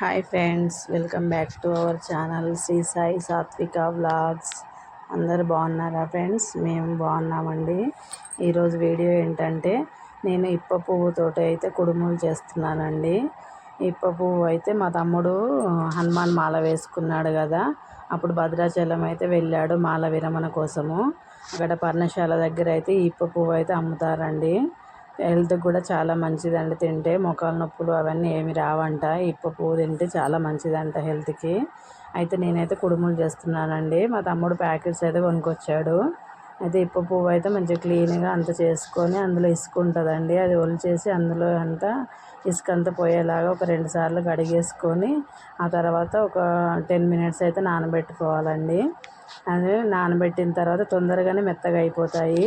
Hi friends welcome back to our channel Shri Sai Satvika vlogs అందరు బాగున్నారా friends మేము బాగున్నామండి. ఈరోజు వీడియో ఏంటంటే నేను ఇప్ప పువ్వుతో అయితే కుడుములు చేస్తున్నానండి. ఇప్ప పువ్వు అయితే మా తమ్ముడు హనుమాన్ మాల వేసుకున్నాడు కదా. అప్పుడు భద్రాచలం అయితే వెళ్ళాడు మాల విరమణ కోసము. అక్కడ పర్ణశాల దగ్గర అయితే ఇప్ప పువ్వు అయితే అమ్ముతారండి. హెల్త్కి కూడా చాలా మంచిదండి. తింటే మొఖాల నొప్పులు అవన్నీ ఏమి రావంట. ఇప్ప పువ్వు తింటే చాలా మంచిదంట హెల్త్కి. అయితే నేనైతే కుడుములు చేస్తున్నానండి. మా తమ్ముడు ప్యాకెట్స్ అయితే కొనుక్కొచ్చాడు. అయితే ఇప్ప పువ్వు అయితే మంచిగా క్లీన్గా అంత చేసుకొని అందులో ఇసుక ఉంటుందండి. అది ఒలిచేసి అందులో అంతా ఇసుక అంతా పోయేలాగా ఒక రెండు సార్లు కడిగేసుకొని ఆ తర్వాత ఒక టెన్ మినిట్స్ అయితే నానబెట్టుకోవాలండి. అది నానబెట్టిన తర్వాత తొందరగానే మెత్తగా అయిపోతాయి.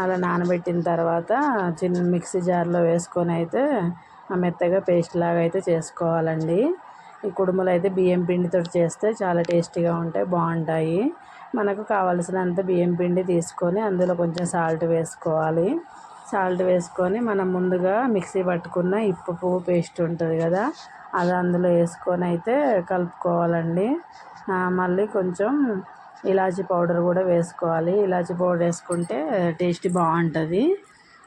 అలా నానబెట్టిన తర్వాత చిన్న మిక్సీ జార్లో వేసుకొని అయితే మెత్తగా పేస్ట్ లాగా అయితే చేసుకోవాలండి. ఈ కుడుములు అయితే బియ్యం పిండితో చేస్తే చాలా టేస్టీగా ఉంటాయి బాగుంటాయి. మనకు కావలసినంత బియ్యం పిండి తీసుకొని అందులో కొంచెం సాల్ట్ వేసుకోవాలి. సాల్ట్ వేసుకొని మనం ముందుగా మిక్సీ పట్టుకున్న ఇప్పు పువ్వు పేస్ట్ ఉంటుంది కదా అది అందులో వేసుకొని అయితే కలుపుకోవాలండి. మళ్ళీ కొంచెం ఇలాచీ పౌడర్ కూడా వేసుకోవాలి. ఇలాచీ పౌడర్ వేసుకుంటే టేస్ట్ బాగుంటుంది.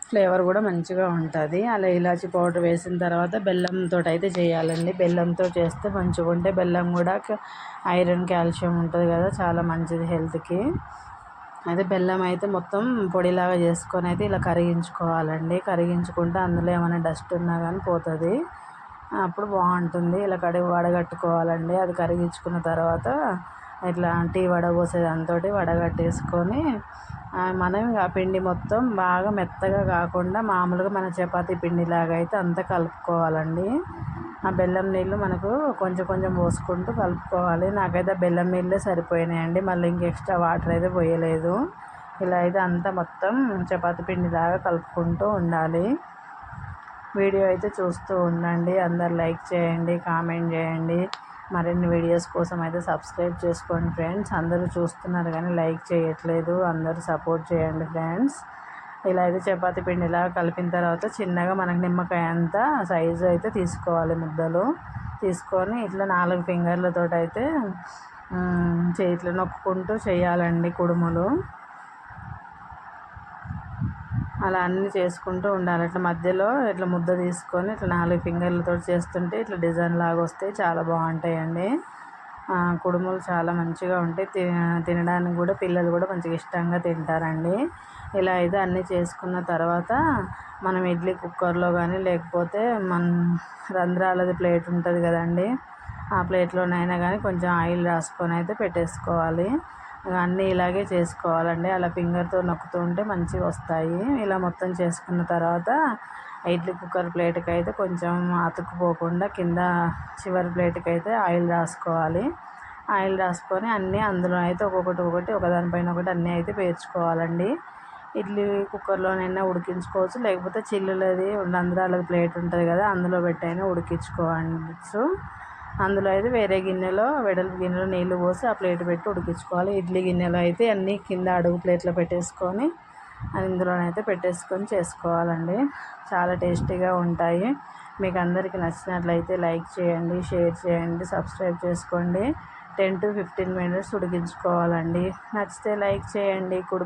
ఫ్లేవర్ కూడా మంచిగా ఉంటుంది. అలా ఇలాచీ పౌడర్ వేసిన తర్వాత బెల్లంతో అయితే చేయాలండి. బెల్లంతో చేస్తే మంచిగా ఉంటే బెల్లం కూడా ఐరన్ కాల్షియం ఉంటుంది కదా చాలా మంచిది హెల్త్కి అయితే బెల్లం అయితే మొత్తం పొడిలాగా చేసుకొని అయితే ఇలా కరిగించుకోవాలండి. కరిగించుకుంటే అందులో ఏమైనా డస్ట్ ఉన్నా కానీ పోతుంది. అప్పుడు బాగుంటుంది. ఇలా కడిగి వడగట్టుకోవాలండి. అది కరిగించుకున్న తర్వాత ఇట్లా టీ వడపోసే దానితోటి వడగట్టేసుకొని మనం ఆ పిండి మొత్తం బాగా మెత్తగా కాకుండా మామూలుగా మన చపాతీ పిండిలాగా అయితే అంతా కలుపుకోవాలండి. ఆ బెల్లం నీళ్ళు మనకు కొంచెం కొంచెం పోసుకుంటూ కలుపుకోవాలి. నాకైతే బెల్లం నీళ్ళే సరిపోయినాయండి. మళ్ళీ ఇంక ఎక్స్ట్రా వాటర్ అయితే పోయలేదు. ఇలా అయితే అంతా మొత్తం చపాతి పిండిలాగా కలుపుకుంటూ ఉండాలి. వీడియో అయితే చూస్తూ ఉండండి. అందరు లైక్ చేయండి కామెంట్ చేయండి. మరిన్ని వీడియోస్ కోసం అయితే సబ్స్క్రైబ్ చేసుకోండి ఫ్రెండ్స్. అందరూ చూస్తున్నారు కానీ లైక్ చేయట్లేదు. అందరూ సపోర్ట్ చేయండి ఫ్రెండ్స్. ఇలా అయితే చపాతి పిండి ఇలా కలిపిన తర్వాత చిన్నగా మనకు నిమ్మకాయ అంతా సైజు అయితే తీసుకోవాలి ముద్దలు. తీసుకొని ఇట్లా నాలుగు ఫింగర్లతో అయితే చేతిలో నొక్కుంటూ చేయాలండి కుడుములు. అలా అన్నీ చేసుకుంటూ ఉండాలి. అట్లా మధ్యలో ఇట్లా ముద్ద తీసుకొని ఇట్లా నాలుగు ఫింగర్లతో చేస్తుంటే ఇట్లా డిజైన్ లాగా వస్తాయి చాలా బాగుంటాయండి. కుడుములు చాలా మంచిగా ఉంటాయి. తినడానికి కూడా పిల్లలు కూడా మంచిగా ఇష్టంగా తింటారండి. ఇలా అయితే అన్నీ చేసుకున్న తర్వాత మనం ఇడ్లీ కుక్కర్లో కానీ లేకపోతే మన రంధ్రాలది ప్లేట్ ఉంటుంది కదండి. ఆ ప్లేట్లోనైనా కానీ కొంచెం ఆయిల్ రాసుకొని అయితే పెట్టేసుకోవాలి. అన్నీ ఇలాగే చేసుకోవాలండి. అలా ఫింగర్తో నొక్కుతూ ఉంటే మంచిగా వస్తాయి. ఇలా మొత్తం చేసుకున్న తర్వాత ఇడ్లీ కుక్కర్ ప్లేట్కి అయితే కొంచెం అతుక్కుపోకుండా కింద చివరి ప్లేట్కి అయితే ఆయిల్ రాసుకోవాలి. ఆయిల్ రాసుకొని అన్నీ అందులో అయితే ఒక్కొక్కటి ఒకటి ఒకదానిపైన ఒకటి అన్నీ అయితే పేర్చుకోవాలండి. ఇడ్లీ కుక్కర్లోనైనా ఉడికించుకోవచ్చు. లేకపోతే చిల్లులది రంధ్రాలది ప్లేట్ ఉంటుంది కదా అందులో పెట్టైనా ఉడికించుకోవచ్చు. అందులో అయితే వేరే గిన్నెలో వెడల్పు గిన్నెలో నీళ్ళు పోసి ఆ ప్లేట్ పెట్టి ఉడికించుకోవాలి. ఇడ్లీ గిన్నెలో అయితే అన్నీ కింద అడుగు ప్లేట్లో పెట్టేసుకొని అందులోనైతే పెట్టేసుకొని చేసుకోవాలండి. చాలా టేస్టీగా ఉంటాయి. మీకు అందరికీ నచ్చినట్లయితే లైక్ చేయండి షేర్ చేయండి సబ్స్క్రైబ్ చేసుకోండి. టెన్ టు ఫిఫ్టీన్ మినిట్స్ ఉడికించుకోవాలండి. నచ్చితే లైక్ చేయండి. కుడు